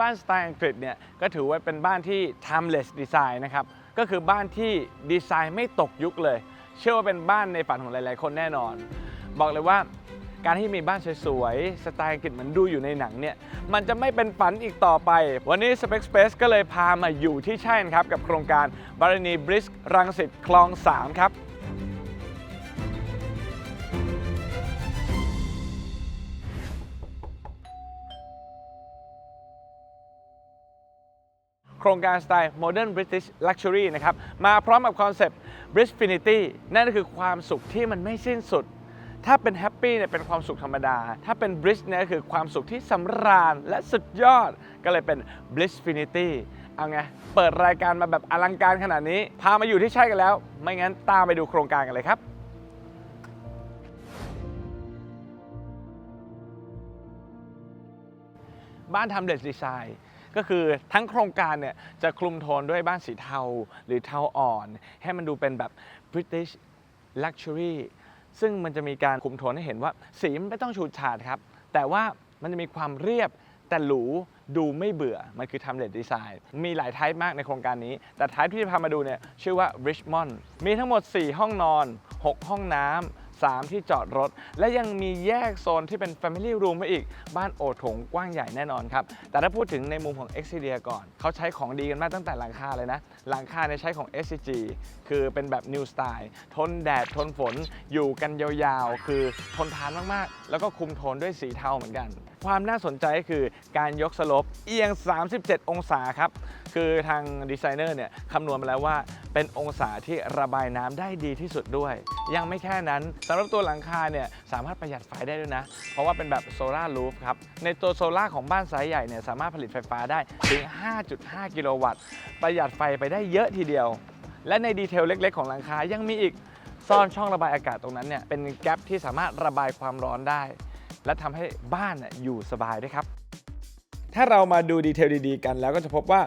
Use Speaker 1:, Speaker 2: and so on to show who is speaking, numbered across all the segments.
Speaker 1: บ้านสไตล์อังกฤษเนี่ยก็ถือว่าเป็นบ้านที่ timeless design นะครับ ก็คือบ้านที่ดีไซน์ไม่ตกยุคเลย เชื่อว่าเป็นบ้านในฝันของหลาย ๆ คนแน่นอน บอกเลยว่าการที่มีบ้านสวยๆ สไตล์อังกฤษเหมือนดูอยู่ในหนังเนี่ย มันจะไม่เป็นฝันอีกต่อไป วันนี้ Spec Space ก็เลยพามาอยู่ที่ใช่นครับ กับโครงการบารณีบริสรังสิตคลอง 3 ครับ โครงการสไตล์ Modern British Luxury นะครับ มาพร้อมกับคอนเซปต์ Bridgefinity นั่นก็คือความสุขที่มันไม่สิ้นสุด ถ้าเป็นแฮปปี้เนี่ยเป็นความสุขธรรมดา ถ้าเป็น Bridge เนี่ยคือความสุขที่สำราญและสุดยอด ก็เลยเป็น Blissfinity เอาไง เปิดรายการมาแบบอลังการขนาดนี้ พามาอยู่ที่ใช่กันแล้ว ไม่งั้นตามไปดูโครงการกันเลยครับบ้านทำเด s ดีไซน์ ก็คือทั้งโครงการเนี่ยจะคลุมโทนด้วยบ้านสีเทาหรือเทาอ่อน ให้มันดูเป็นแบบ British Luxury ซึ่งมันจะมีการคุมโทนให้เห็นว่า สีมันไม่ต้องฉูดฉาดครับ แต่ว่ามันจะมีความเรียบแต่หรูดูไม่เบื่อ มันคือทำเลดดีไซน์ มีหลายไทป์มากในโครงการนี้ แต่ไทป์ที่จะพามาดูเนี่ยชื่อว่า Richmond มีทั้งหมด 4 ห้องนอน 6 ห้องน้ำ 3 ที่จอดรถ และยังมีแยกโซนที่เป็น Family Room ไว้อีก บ้านโอถงกว้างใหญ่แน่นอนครับ แต่ถ้าพูดถึงในมุมของ Expedia ก่อน เขาใช้ของดีกันมากตั้งแต่หลังคาเลยนะ หลังคาเนี่ยใช้ของ SCG คือเป็นแบบ New Style ทนแดดทนฝนอยู่กันยาวๆ คือทนทานมากๆ แล้วก็คุมโทนด้วยสีเทาเหมือนกัน ความน่าสนใจก็คือการยกสลบเอียง 37 องศาครับคือทางดีไซเนอร์เนี่ยคำนวณมาแล้วว่า เป็นองศาที่ระบายน้ำได้ดีที่สุดด้วย ยังไม่แค่นั้นสำหรับตัวหลังคาเนี่ยสามารถประหยัดไฟได้ด้วยนะ เพราะว่าเป็นแบบโซลารูฟครับ ในตัวโซลาร์ของบ้านไซส์ใหญ่เนี่ยสามารถผลิตไฟฟ้าได้ถึง 5.5 กิโลวัตต์ ประหยัดไฟไปได้เยอะทีเดียว และในดีเทลเล็กๆ ของหลังคายังมีอีกซ่อนช่องระบายอากาศตรงนั้นเนี่ยเป็นแกลบที่สามารถระบายความร้อนได้ และทำให้บ้านน่ะอยู่สบายด้วยครับ ถ้าเรามาดูดีเทลดีๆกันแล้วก็จะพบว่า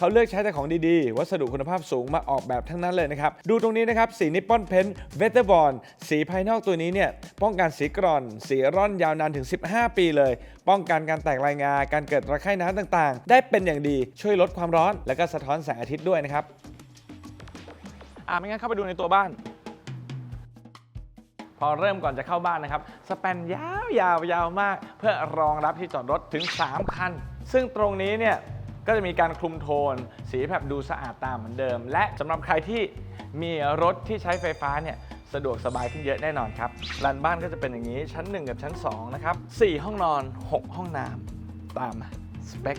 Speaker 1: เขาเลือกใช้แต่ของดีๆ วัสดุคุณภาพสูงมาออกแบบทั้งนั้นเลยนะครับ ดูตรงนี้นะครับ สีนิปปอนเพนเวเทอร์บอลสีภายนอกตัวนี้เนี่ยป้องกันสีกร่อน สีร่อนยาวนานถึง 15 ปีเลย ป้องกันการแตกลายงา การเกิดระคายน้ำต่างๆ ได้เป็นอย่างดีช่วยลดความร้อน และก็สะท้อนแสงอาทิตย์ด้วยนะครับอ่าไม่งั้นเข้าไปดูในตัวบ้าน พอเริ่มก่อนจะเข้าบ้านนะครับ สแปนยาวยาวยาวมาก เพื่อรองรับที่จอดรถถึง 3 คัน ซึ่งตรงนี้เนี่ย ก็จะมีการคลุมโทน สีแบบดูสะอาดตามเหมือนเดิม และสำหรับใครที่มีรถที่ใช้ไฟฟ้าเนี่ยสะดวกสบายขึ้นเยอะแน่นอนครับลานบ้านก็จะเป็นอย่างนี้ชั้น 1 กับชั้น2นะครับ4ห้องนอน 6 ห้องน้ำตามสเปค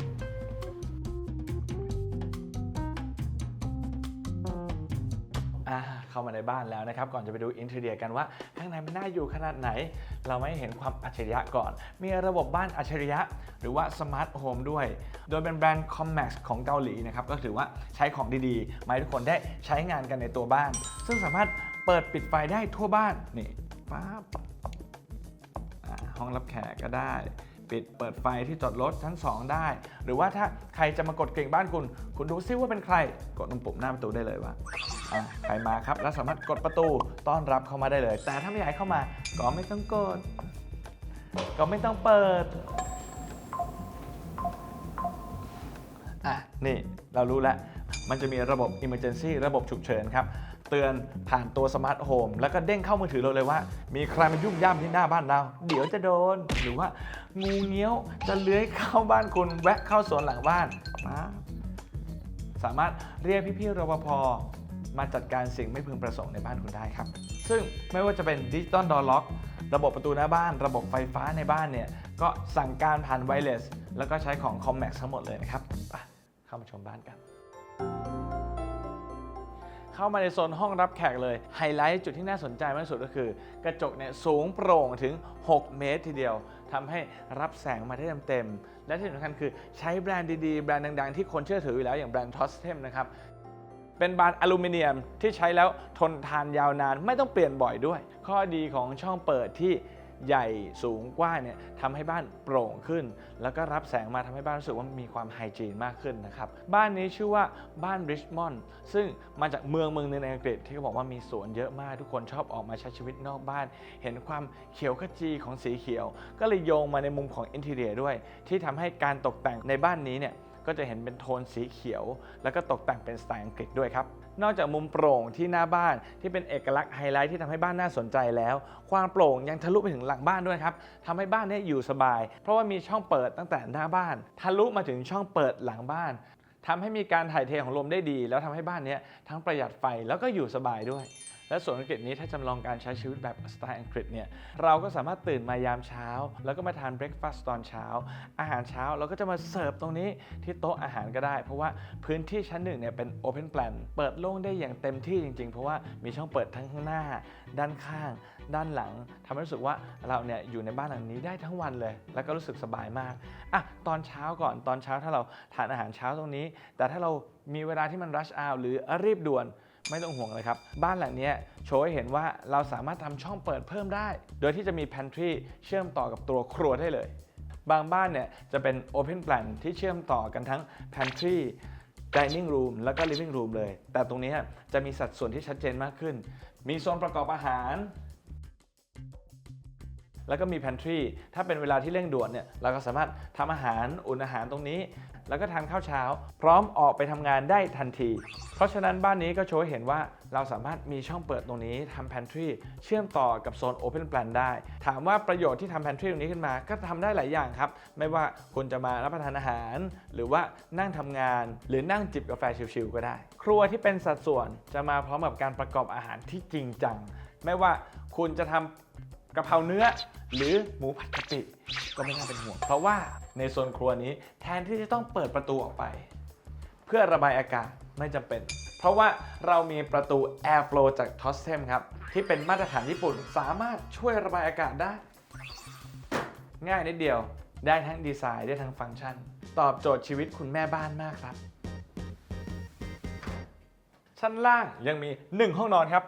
Speaker 1: ามาในบ้านแล้วนะครับ ก่อนจะไปดูอินเทอร์เนียกันว่า ข้างในมันน่าอยู่ขนาดไหน เราไม่เห็นความอัจฉริยะก่อน มีระบบบ้านอัจฉริยะ หรือว่าสมาร์ทโฮมด้วย โดยเป็นแบรนด์ Comax ของเกาหลีนะครับ ก็ถือว่าใช้ของดีๆมาให้ทุกคนได้ใช้งานกันในตัวบ้าน ซึ่งสามารถเปิดปิดไฟได้ทั่วบ้านนี่ป๊าบอ่าห้องรับแขกก็ได้ ปิดเปิดไฟที่จอดรถชั้น 2 ได้ หรือว่าถ้าใครจะมากดกริ่งบ้านคุณ คุณดูซิว่าเป็นใคร กดตรงปุ่มหน้าประตูได้เลยว่าอ่าใครมาครับ แล้วสามารถกดประตูต้อนรับเข้ามาได้เลย แต่ถ้าไม่อยากเข้ามาก็ไม่ต้องกด ก็ไม่ต้องเปิดอะนี่เรารู้แล้วมันจะมีระบบ Emergency ระบบฉุกเฉินครับ เตือนผ่านตัวสมาร์ทโฮมแล้วก็เด้งเข้ามือถือเราเลยว่า มีใครมายุ่งย่ำที่หน้าบ้านเรา เดี๋ยวจะโดน หรือว่างูเงี้ยวจะเลื้อยเข้าบ้านคุณแวะเข้าสวนหลังบ้านป๊าสามารถเรียกพี่ๆรปภมาจัดการสิ่งไม่พึงประสงค์ในบ้านคุณได้ครับ ซึ่งไม่ว่าจะเป็นดิจิตอลดอล็อกระบบประตูหน้าบ้าน ระบบไฟฟ้าในบ้านเนี่ย ก็สั่งการผ่านไวเลสแล้วก็ใช้ของ Commax ทั้งหมดเลยนะครับไปเข้ามาชมบ้านกัน เข้ามาในโซนห้องรับแขกเลย ไฮไลท์จุดที่น่าสนใจมากที่สุดก็คือ กระจกเนี่ยสูงโปร่งถึง 6 เมตรทีเดียวทำให้รับแสงมาได้เต็มๆและที่สำคัญคือใช้แบรนด์ดีๆ แบรนด์ดังๆ ที่คนเชื่อถืออยู่แล้วอย่างแบรนด์ทอสเทมนะครับเป็นบานอลูมิเนียมที่ใช้แล้วทนทานยาวนานไม่ต้องเปลี่ยนบ่อยด้วย ข้อดีของช่องเปิดที่ ใหญ่สูงกว้างเนี่ยทำให้บ้านโปร่งขึ้น แล้วก็รับแสงมาทำให้บ้านรู้สึกว่ามีความไฮจีนมากขึ้นนะครับ บ้านนี้ชื่อว่าบ้านริชมอนด์ซึ่งมาจากเมืองเมืองหนึงในอังกฤษที่เขาบอกว่ามีสวนเยอะมากทุกคนชอบออกมาใช้ชีวิตนอกบ้าน เห็นความเขียวขจีของสีเขียว ก็เลยโยงมาในมุมของอินทีเรียด้วย ที่ทำให้การตกแต่งในบ้านนี้เนี่ย ก็จะเห็นเป็นโทนสีเขียว แล้วก็ตกแต่งเป็นสไตล์อังกฤษด้วยครับ นอกจากมุมโปร่งที่หน้าบ้านที่เป็นเอกลักษณ์ไฮไลท์ที่ทำให้บ้านน่าสนใจแล้ว ความโปร่งยังทะลุไปถึงหลังบ้านด้วยครับทำให้บ้านนี้อยู่สบาย เพราะว่ามีช่องเปิดตั้งแต่หน้าบ้าน ทะลุมาถึงช่องเปิดหลังบ้านทำให้มีการถ่ายเทของลมได้ดี แล้วทำให้บ้านนี้ทั้งประหยัดไฟแล้วก็อยู่สบายด้วย และสวนอังกฤษนี้ถ้าจำลองการใช้ชีวิตแบบสไตล์อังกฤษเนี่ยเราก็สามารถตื่นมายามเช้า แล้วก็มาทานเบรคฟาสต์ตอนเช้า อาหารเช้าเราก็จะมาเสิร์ฟตรงนี้ที่โต๊ะอาหารก็ได้ เพราะว่าพื้นที่ชั้นหนึ่งเนี่ยเป็นโอเพนแ a n เปิดโล่งได้อย่างเต็มที่จริง ๆ เพราะว่ามีช่องเปิดทั้งข้างหน้า ด้านข้าง ด้านหลังทำให้รู้สึกว่าเราเนี่ยอยู่ในบ้านหลังนี้ได้ทั้งวันเลย แล้วก็รู้สึกสบายมากอะตอนเช้าก่อนตอนเช้าถ้าเราทานอาหารเช้าตรงนี้ แต่ถ้าเรามีเวลาที่มันรัชอ u r หรือรีบด่วน ไม่ต้องห่วงเลยครับ บ้านหลังนี้โชว์ให้เห็นว่าเราสามารถทำช่องเปิดเพิ่มได้ โดยที่จะมี pantry เชื่อมต่อกับตัวครัวได้เลย บางบ้านเนี่ยจะเป็น open plan ที่เชื่อมต่อกันทั้ง pantry dining room แล้วก็ living room เลย แต่ตรงนี้จะมีสัดส่วนที่ชัดเจนมากขึ้น มีโซนประกอบอาหาร แล้วก็มี pantry ถ้าเป็นเวลาที่เร่งด่วนเนี่ยเราก็สามารถทำอาหารอุ่นอาหารตรงนี้ แล้วก็ทานข้าวเช้า พร้อมออกไปทำงานได้ทันที เพราะฉะนั้นบ้านนี้ก็โชว์เห็นว่าเราสามารถมีช่องเปิดตรงนี้ทำ pantry เชื่อมต่อกับโซน open plan ได้ ถามว่าประโยชน์ที่ทำ pantry ตรงนี้ขึ้นมา ก็ทำได้หลายอย่างครับ ไม่ว่าคุณจะมารับประทานอาหาร หรือว่านั่งทำงาน หรือนั่งจิบกาแฟชิลๆก็ได้ ครัวที่เป็นสัดส่วนจะมาพร้อมกับการประกอบอาหารที่จริงจัง ไม่ว่าคุณจะทำ กะเพราเนื้อหรือหมูผัดกะปิก็ไม่น่าเป็นห่วง เพราะว่าในโซนครัวนี้แทนที่จะต้องเปิดประตูออกไป เพื่อระบายอากาศไม่จำเป็น เพราะว่าเรามีประตู Air Flow จาก t o s t e m ครับ ที่เป็นมาตรฐานญี่ปุ่นสามารถช่วยระบายอากาศได้ ง่ายนิดเดียวได้ทั้งดีไซน์ได้ทั้งฟังก์ชัน ตอบโจทย์ชีวิตคุณแม่บ้านมากครับ ชั้นล่างยังมี 1 ห้องนอนครับ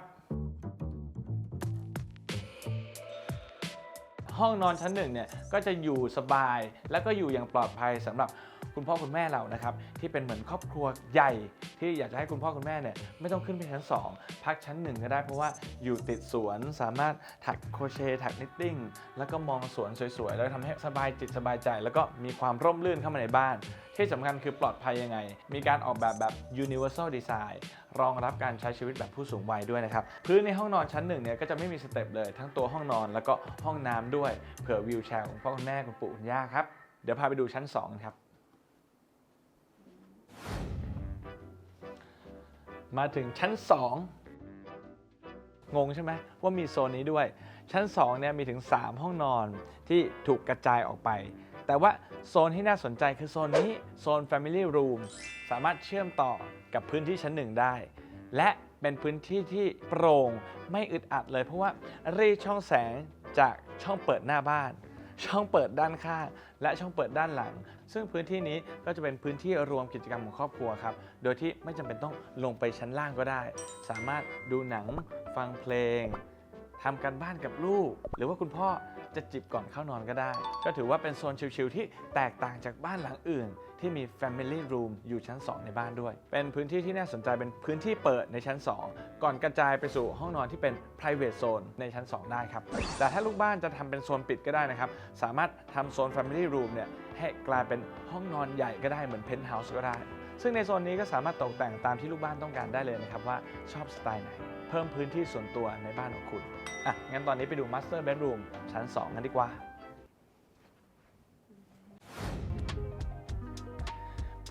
Speaker 1: ห้องนอนชั้นหนึ่งเนี่ยก็จะอยู่สบาย แล้วก็อยู่อย่างปลอดภัยสำหรับคุณพ่อคุณแม่เรานะครับที่เป็นเหมือนครอบครัวใหญ่ ที่อยากจะให้คุณพ่อคุณแม่เนี่ยไม่ต้องขึ้นไปชั้น 2 พักชั้นหนึ่งก็ได้เพราะว่าอยู่ติดสวนสามารถถักโครเชต์ถักนิตติ้งแล้วก็มองสวนสวยๆ แล้วทำให้สบายจิตสบายใจ แล้วก็มีความร่มรื่นเข้ามาในบ้าน ที่สำคัญคือปลอดภัยยังไง มีการออกแบบแบบ universal design รองรับการใช้ชีวิตแบบผู้สูงวัยด้วยนะครับ พื้นในห้องนอนชั้นหนึ่งเนี่ยก็จะไม่มีสเต็ปเลย ทั้งตัวห้องนอนแล้วก็ห้องน้ำด้วยเผื่อวิวแชร์ของพ่อคุณแม่คุณปู่คุณย่าครับ เดี๋ยวพาไปดูชั้น2ครับมาถึงชั้น 2 งงใช่ไหมว่ามีโซนนี้ด้วย ชั้น2เนี่ยมีถึง 3 ห้องนอนที่ถูกกระจายออกไป แต่ว่าโซนที่น่าสนใจคือโซนนี้โซน Family Room สามารถเชื่อมต่อกับพื้นที่ชั้น1ได้ และเป็นพื้นที่ที่โปร่งไม่อึดอัดเลย เพราะว่ารีดช่องแสงจากช่องเปิดหน้าบ้าน ช่องเปิดด้านข้าง และช่องเปิดด้านหลัง ซึ่งพื้นที่นี้ก็จะเป็นพื้นที่รวมกิจกรรมของครอบครัวครับ โดยที่ไม่จำเป็นต้องลงไปชั้นล่างก็ได้ สามารถดูหนังฟังเพลงทำการบ้านกับลูก หรือว่าคุณพ่อ จะจิบก่อนเข้านอนก็ได้ ก็ถือว่าเป็นโซนชิลๆที่แตกต่างจากบ้านหลังอื่น ที่มี Family Room อยู่ชั้น 2 ในบ้านด้วย เป็นพื้นที่ที่น่าสนใจเป็นพื้นที่เปิดในชั้น 2 ก่อนกระจายไปสู่ห้องนอนที่เป็น private zone ในชั้น 2 ได้ครับ แต่ถ้าลูกบ้านจะทำเป็นโซนปิดก็ได้นะครับ สามารถทำโซน Family Room เนี่ยให้กลายเป็นห้องนอนใหญ่ก็ได้เหมือน Penthouse ก็ได้ ซึ่งในโซนนี้ก็สามารถตกแต่งตามที่ลูกบ้านต้องการได้เลยนะครับว่าชอบสไตล์ไหน เพิ่มพื้นที่ส่วนตัวในบ้านของคุณอะงั้นตอนนี้ไปดู Master Bedroom ชั้น 2 กันดีกว่า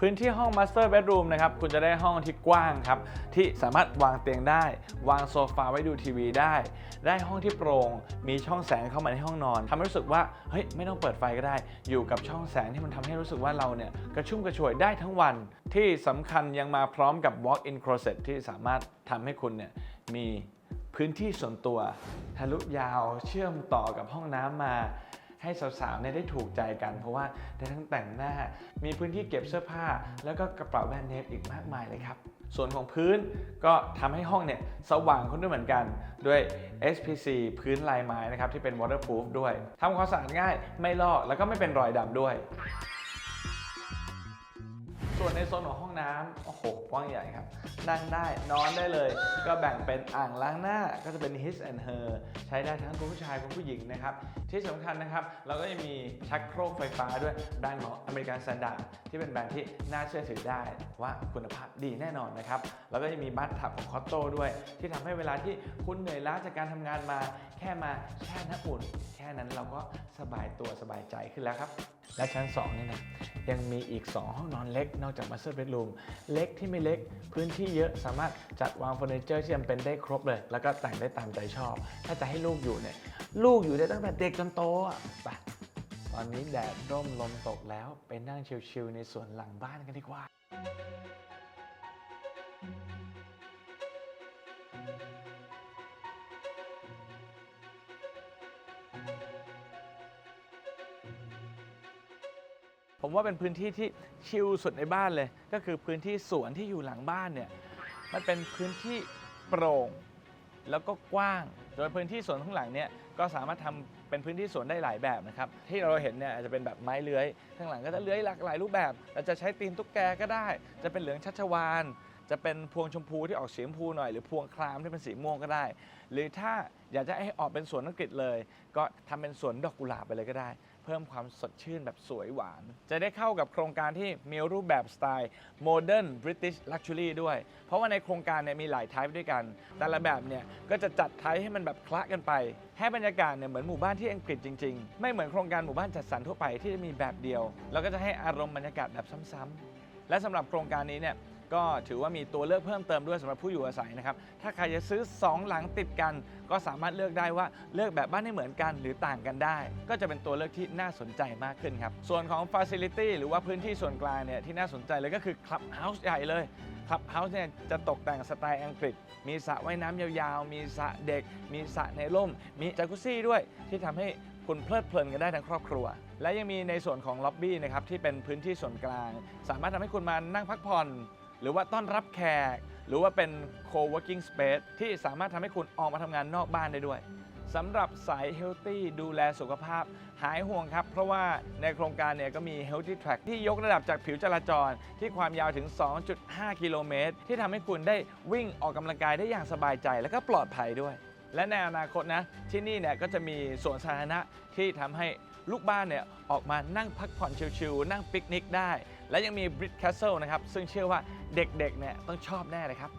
Speaker 1: พื้นที่ห้อง Master Bedroom นะครับคุณจะได้ห้องที่กว้างครับ ที่สามารถวางเตียงได้ วางโซฟาไว้ดูทีวีได้ ได้ห้องที่โปร่งมีช่องแสงเข้ามาในห้องนอนทำให้รู้สึกว่าเฮ้ยไม่ต้องเปิดไฟก็ได้ อยู่กับช่องแสงที่มันทำให้รู้สึกว่าเราเนี่ยกระชุ่มกระชวยได้ทั้งวัน ที่สำคัญยังมาพร้อมกับ walk-in closet ที่สามารถทำให้คุณเนี่ยมีพื้นที่ส่วนตัวทะลุยาวเชื่อมต่อกับห้องน้ำมา ให้สาวๆเนี่ยได้ถูกใจกัน เพราะว่าได้ทั้งแต่งหน้า มีพื้นที่เก็บเสื้อผ้า แล้วก็กระเป๋าแบรนด์เนมอีกมากมายเลยครับ ส่วนของพื้นก็ทำให้ห้องเนี่ยสว่างขึ้นด้วยเหมือนกันด้วย SPC พื้นลายไม้นะครับที่เป็น waterproof ด้วยทำความสะอาดง่ายไม่ลอกแล้วก็ไม่เป็นรอยดำด้วย ส่วนในโซนของห้องน้ำโอ้โหกว้างใหญ่ครับ นั่งได้นอนได้เลย ก็แบ่งเป็นอ่างล้างหน้าก็จะเป็น his and her ใช้ได้ทั้งคุณผู้ชายคุณผู้หญิงนะครับ ที่สำคัญนะครับ เราก็จะมีชักโครกไฟฟ้าด้วยแบรนด์ของอเมริกัน a ันดา d ที่เป็นแบรนด์ที่น่าเชื่อถือได้ว่าคุณภาพดีแน่นอนนะครับ แล้วก็จะมีบัตทับของคอตโต้ด้วย ที่ทำให้เวลาที่คุณเหนื่อยล้าจากการทำงานมา แค่มาแช่น้ำอุ่น แค่นั้นเราก็สบายตัวสบายใจขึ้นแล้วครับ และชั้น2นี่นะยังมีอีก 2 ห้องนอนเล็ก นอกจากมาสเตอร์เบดรูมเล็กที่ไม่เล็กพื้นที่เยอะสามารถจัดวางเฟอร์นิเจอร์ที่จำเป็นได้ครบเลย แล้วก็แต่งได้ตามใจชอบ ถ้าจะให้ลูกอยู่เนี่ยลูกอยู่ได้ตั้งแต่เด็กจนโตอะไปตอนนี้แดดร่มลมตกแล้วไปนั่งชิลๆในสวนหลังบ้านกันดีกว่า ผมว่าเป็นพื้นที่ที่ชิลสุดในบ้านเลย ก็คือพื้นที่สวนที่อยู่หลังบ้านเนี่ยมันเป็นพื้นที่โปร่งแล้วก็กว้าง โดยพื้นที่สวนข้างหลังเนี่ยก็สามารถทำเป็นพื้นที่สวนได้หลายแบบนะครับ ที่เราเห็นเนี่ยอาจจะเป็นแบบไม้เลื้อย ข้างหลังก็จะเลื้อยหลากหลายรูปแบบเราจะใช้ตีนตุ๊กแกก็ได้ จะเป็นเหลืองชัชวาน จะเป็นพวงชมพูที่ออกสีชมพูหน่อย หรือพวงครามที่เป็นสีม่วงก็ได้ หรือถ้าอยากจะให้ออกเป็นสวนอังกฤษเลย ก็ทำเป็นสวนดอกกุหลาบไปเลยก็ได้ เพิ่มความสดชื่นแบบสวยหวาน จะได้เข้ากับโครงการที่มีรูปแบบสไตล์ Modern British Luxury ด้วย เพราะว่าในโครงการเนี่ยมีหลายไทป์ด้วยกัน แต่ละแบบเนี่ยก็จะจัดไทป์ให้มันแบบคละกันไป ให้บรรยากาศเนี่ยเหมือนหมู่บ้านที่อังกฤษจริง ๆ ไม่เหมือนโครงการหมู่บ้านจัดสรรทั่วไปที่จะมีแบบเดียว แล้วก็จะให้อารมณ์บรรยากาศแบบซ้ำๆและสำหรับโครงการนี้เนี่ย ก็ถือว่ามีตัวเลือกเพิ่มเติมด้วยสำหรับผู้อยู่อาศัยนะครับ ถ้าใครจะซื้อ 2 หลังติดกัน ก็สามารถเลือกได้ว่าเลือกแบบบ้านให้เหมือนกันหรือต่างกันได้ ก็จะเป็นตัวเลือกที่น่าสนใจมากขึ้นครับ ส่วนของ Facility หรือว่าพื้นที่ส่วนกลางเนี่ยที่น่าสนใจเลยก็คือ Clubhouse ใหญ่เลย Clubhouse เนี่ยจะตกแต่งสไตล์อังกฤษ มีสระว่ายน้ำยาวๆ มีสระเด็ก มีสระในร่ม มีจากุซี่ด้วย ที่ทำให้คุณเพลิดเพลินกันได้ทั้งครอบครัว และยังมีในส่วนของล็อบบี้นะครับที่เป็นพื้นที่ส่วนกลาง สามารถทำให้คุณมานั่งพักผ่อน หรือว่าต้อนรับแขก หรือว่าเป็น co-working space ที่สามารถทำให้คุณออกมาทำงานนอกบ้านได้ด้วยสำหรับสาย healthy ดูแลสุขภาพ หายห่วงครับ เพราะว่าในโครงการเนี่ยก็มี healthy track ที่ยกระดับจากผิวจราจร ที่ความยาวถึง 2.5 กิโลเมตร ที่ทำให้คุณได้วิ่งออกกำลังกายได้อย่างสบายใจและก็ปลอดภัยด้วย และในอนาคตนะ ที่นี่เนี่ยก็จะมีสวนสาธารณะที่ทำให้ลูกบ้านเนี่ยออกมานั่งพักผ่อนชิลๆนั่งปิกนิกได้ และยังมี Brit Castle นะครับซึ่งเชื่อว่าเด็กๆเนี่ยต้องชอบแน่เลยครับ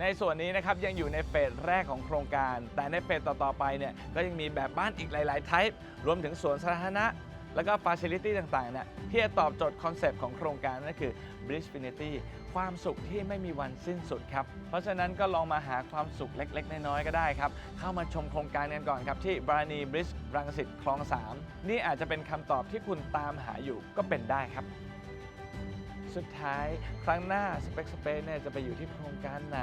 Speaker 1: ในส่วนนี้นะครับยังอยู่ในเฟสแรกของโครงการ แต่ในเฟสต่อๆไปเนี่ยก็ยังมีแบบบ้านอีกหลายๆไทป์รวมถึงสวนสาธารณะแล้วก็ฟ a ซิลิตี้ต่างๆเนี่ยที่จะตอบโจทย์คอนเซปต์ของโครงการนั่นคือ Blissfinity ความสุขที่ไม่มีวันสิ้นสุดครับ เพราะฉะนั้นก็ลองมาหาความสุขเล็ก ๆ น้อยๆก็ได้ครับ เข้ามาชมโครงการกันก่อนครับ ที่บราณีบริสรังสิตคลอง 3 นี่อาจจะเป็นคำตอบที่คุณตามหาอยู่ก็เป็นได้ครับ สุดท้ายครั้งหน้า Spec Space เนี่ยจะไปอยู่ที่โครงการไหน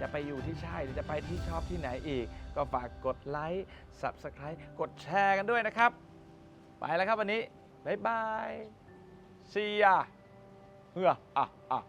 Speaker 1: จะไปอยู่ที่ใช่หรือจะไปที่ชอบที่ไหนอีก ก็ฝากกดไลค์ Subscribe กดแชร์กันด้วยนะครับ ไปแล้วครับวันนี้ บ๊ายบาย See ya เฮือออะอะ